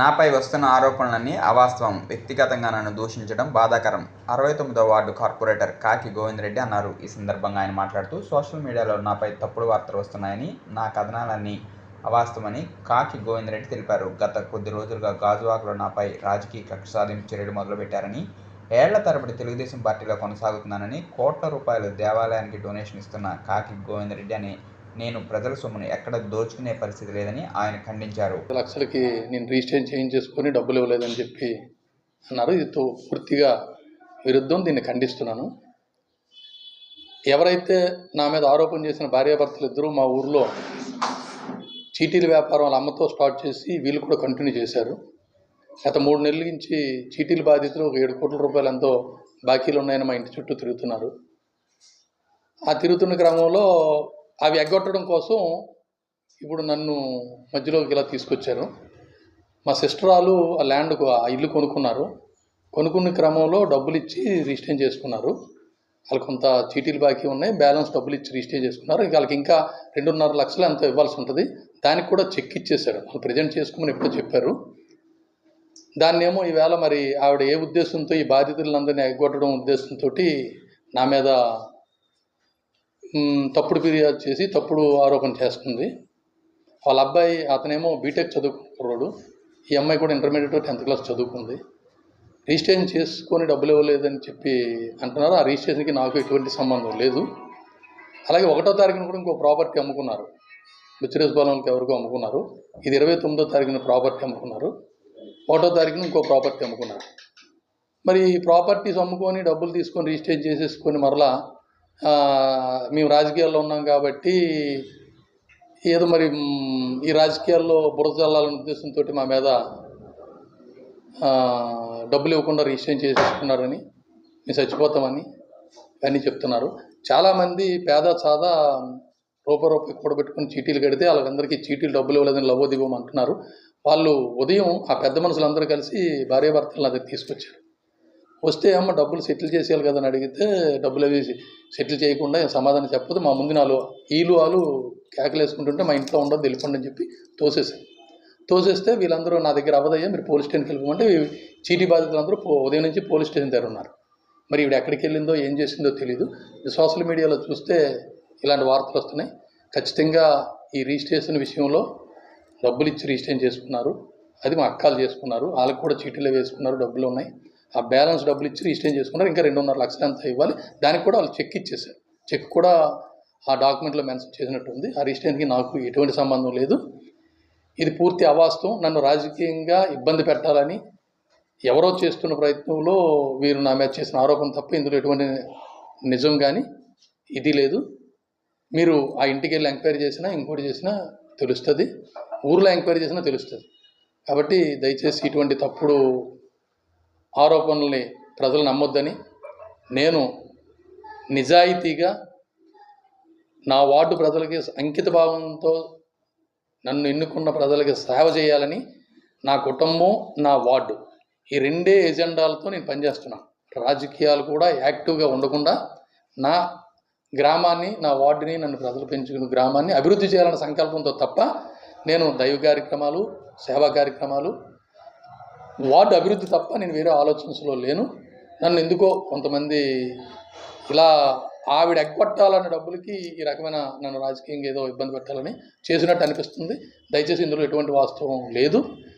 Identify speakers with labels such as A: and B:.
A: నాపై వస్తున్న ఆరోపణలన్నీ అవాస్తవం. వ్యక్తిగతంగా నన్ను దూషించడం బాధాకరం. అరవై తొమ్మిదో వార్డు కార్పొరేటర్ కాకి గోవిందరెడ్డి అన్నారు. ఈ సందర్భంగా ఆయన మాట్లాడుతూ సోషల్ మీడియాలో నాపై తప్పుడు వార్తలు వస్తున్నాయని నా కథనాలన్నీ అవాస్తవమని కాకి గోవిందరెడ్డి తెలిపారు. గత కొద్ది రోజులుగా గాజువాకలో నాపై రాజకీయ కక్ష సాధింపు చర్యలు మొదలుపెట్టారని ఏళ్ళ తరబడి తెలుగుదేశం పార్టీలో కొనసాగుతున్నానని కోట్ల రూపాయలు దేవాలయానికి డొనేషన్ ఇస్తున్న కాకి గోవిందరెడ్డి అనే నేను ప్రజల సొమ్మును ఎక్కడ దోచుకునే పరిస్థితి లేదని ఆయన ఖండించారు.
B: లక్షలకి నేను రిజిస్ట్రేషన్ చేయించేసుకొని డబ్బులు ఇవ్వలేదని చెప్పి అన్నారు. ఇది తో- పూర్తిగా విరుద్ధం దీన్ని ఖండిస్తున్నాను. ఎవరైతే నా మీద ఆరోపణ చేసిన భార్యాభర్తలు ఇద్దరూ మా ఊర్లో చీటీల వ్యాపారం వాళ్ళ అమ్మతో స్టార్ట్ చేసి వీళ్ళు కూడా కంటిన్యూ చేశారు. గత మూడు నెలల నుంచి చీటీల బాధితులు ఒక ఏడు కోట్ల రూపాయలు ఎంతో బాకీలు ఉన్నాయని మా ఇంటి చుట్టూ తిరుగుతున్నారు. ఆ తిరుగుతున్న క్రమంలో అవి ఎగ్గొట్టడం కోసం ఇప్పుడు నన్ను మధ్యలోకి ఇలా తీసుకొచ్చారు. మా సిస్టర్ వాళ్ళు ఆ ల్యాండ్కు ఆ ఇల్లు కొనుక్కున్నారు. కొనుక్కున్న క్రమంలో డబ్బులు ఇచ్చి రిజిస్టర్ చేసుకున్నారు. వాళ్ళు కొంత చీటీలు బాకీ ఉన్నాయి. బ్యాలెన్స్ డబ్బులు ఇచ్చి రిజిస్టర్ చేసుకున్నారు. ఇక వాళ్ళకి ఇంకా రెండున్నర లక్షలు ఎంతో ఇవ్వాల్సి ఉంటుంది. దానికి కూడా చెక్ ఇచ్చేశారు. వాళ్ళు ప్రజెంట్ చేసుకోమని ఎప్పుడో చెప్పారు. దాన్నేమో ఈవేళ మరి ఆవిడ ఏ ఉద్దేశంతో ఈ బాధితులందరినీ ఎగ్గొట్టడం ఉద్దేశంతో నా మీద తప్పుడు ఫిర్యాదు చేసి తప్పుడు ఆరోపణ చేస్తుంది. వాళ్ళ అబ్బాయి అతనేమో బీటెక్ చదువుకున్నాడు ఈ అమ్మాయి కూడా ఇంటర్మీడియట్ టెన్త్ క్లాస్ చదువుకుంది. రిజిస్ట్రేషన్ చేసుకొని డబ్బులు ఇవ్వలేదని చెప్పి అంటున్నారు. ఆ రిజిస్ట్రేషన్కి నాకు ఎటువంటి సంబంధం లేదు. అలాగే ఒకటో తారీఖున కూడా ఇంకో ప్రాపర్టీ అమ్ముకున్నారు. బుచ్చిరేసుపాలెంకి ఎవరికో అమ్ముకున్నారు. ఇది ఇరవై తొమ్మిదో తారీఖున ప్రాపర్టీ అమ్ముకున్నారు. ఒకటో తారీఖున ఇంకో ప్రాపర్టీ అమ్ముకున్నారు. మరి ఈ ప్రాపర్టీస్ అమ్ముకొని డబ్బులు తీసుకొని రిజిస్ట్రేషన్ చేసేసుకొని మరలా మేము రాజకీయాల్లో ఉన్నాం కాబట్టి ఏదో మరి ఈ రాజకీయాల్లో బురద చల్లాలనే ఉద్దేశంతో మా మీద డబ్బులు ఇవ్వకుండా రిజిస్ట్రేషన్ చేసేసుకున్నారని మేము చచ్చిపోతామని అని చెప్తున్నారు. చాలామంది పేద సాదా రూపాయి రూపాయి కూడబెట్టుకుని చీటీలు కడితే వాళ్ళందరికీ చీటీలు డబ్బులు ఇవ్వలేదని లవో దిగమంటున్నారు వాళ్ళు ఉదయం ఆ పెద్ద మనుషులందరూ కలిసి భార్యాభర్తలు అది దగ్గర తీసుకొచ్చారు. వస్తే అమ్మ డబ్బులు సెటిల్ చేసేయాలి కదని అడిగితే డబ్బులు అవి సెటిల్ చేయకుండా సమాధానం చెప్పదు. మా ముందు నాలుగు ఈలు వాళ్ళు కేకలు వేసుకుంటుంటే మా ఇంట్లో ఉండదు తెలిపండి అని చెప్పి తోసేసారు తోసేస్తే వీళ్ళందరూ నా దగ్గర అవ్వదయ్యా మీరు పోలీస్ స్టేషన్కి వెళ్ళిపోమంటే చీటీ బాధితులందరూ పో- ఉదయం నుంచి పోలీస్ స్టేషన్ దగ్గర ఉన్నారు. మరి ఈవిడ ఎక్కడికి వెళ్ళిందో ఏం చేసిందో తెలియదు సోషల్ మీడియాలో చూస్తే ఇలాంటి వార్తలు వస్తున్నాయి. ఖచ్చితంగా ఈ రిజిస్ట్రేషన్ విషయంలో డబ్బులు ఇచ్చి రిజిస్ట్రేషన్ చేసుకున్నారు. అది మా అక్కలు చేసుకున్నారు. వాళ్ళకి కూడా చీటీలు వేసుకున్నారు డబ్బులు ఉన్నాయి. ఆ బ్యాలెన్స్ డబ్బులు ఇచ్చి రిజిస్ట్రేషన్ చేసుకున్నారు. ఇంకా రెండున్నర లక్షలు ఎంత ఇవ్వాలి. దానికి కూడా వాళ్ళు చెక్ ఇచ్చేసారు చెక్ కూడా ఆ డాక్యుమెంట్లో మెన్షన్ చేసినట్టు ఉంది ఆ రిజిస్ట్రేషన్కి నాకు ఎటువంటి సంబంధం లేదు. ఇది పూర్తి అవాస్తవం. నన్ను రాజకీయంగా ఇబ్బంది పెట్టాలని ఎవరో చేస్తున్న ప్రయత్నంలో వీరు నా మీద చేసిన ఆరోపణ తప్ప ఇందులో ఎటువంటి నిజం కానీ ఇది లేదు. మీరు ఆ ఇంటికి వెళ్ళి ఎంక్వైరీ చేసినా ఇంకోటి చేసినా తెలుస్తుంది. ఊర్లో ఎంక్వైరీ చేసినా తెలుస్తుంది. కాబట్టి దయచేసి ఇటువంటి తప్పుడు ఆరోపణల్ని ప్రజలు నమ్మొద్దని నేను నిజాయితీగా నా వార్డు ప్రజలకి అంకిత భావంతో నన్ను ఎన్నుకున్న ప్రజలకి సేవ చేయాలని నా కుటుంబం నా వార్డు ఈ రెండే ఎజెండాలతో నేను పనిచేస్తున్నాను రాజకీయాలు కూడా యాక్టివ్గా ఉండకుండా నా గ్రామాన్ని నా వార్డుని నన్ను ప్రజలు పెంచుకున్న గ్రామాన్ని అభివృద్ధి చేయాలన్న సంకల్పంతో తప్ప నేను దైవ కార్యక్రమాలు సేవా కార్యక్రమాలు వార్డు అభివృద్ధి తప్ప నేను వేరే ఆలోచనలో లేను. నన్ను ఎందుకో కొంతమంది ఇలా ఆవిడ ఎగ్గొట్టాలన్న డబ్బులకి ఈ రకమైన నన్ను రాజకీయంగా ఏదో ఇబ్బంది పెట్టాలని చేసినట్టు అనిపిస్తుంది. దయచేసి ఇందులో ఎటువంటి వాస్తవం లేదు.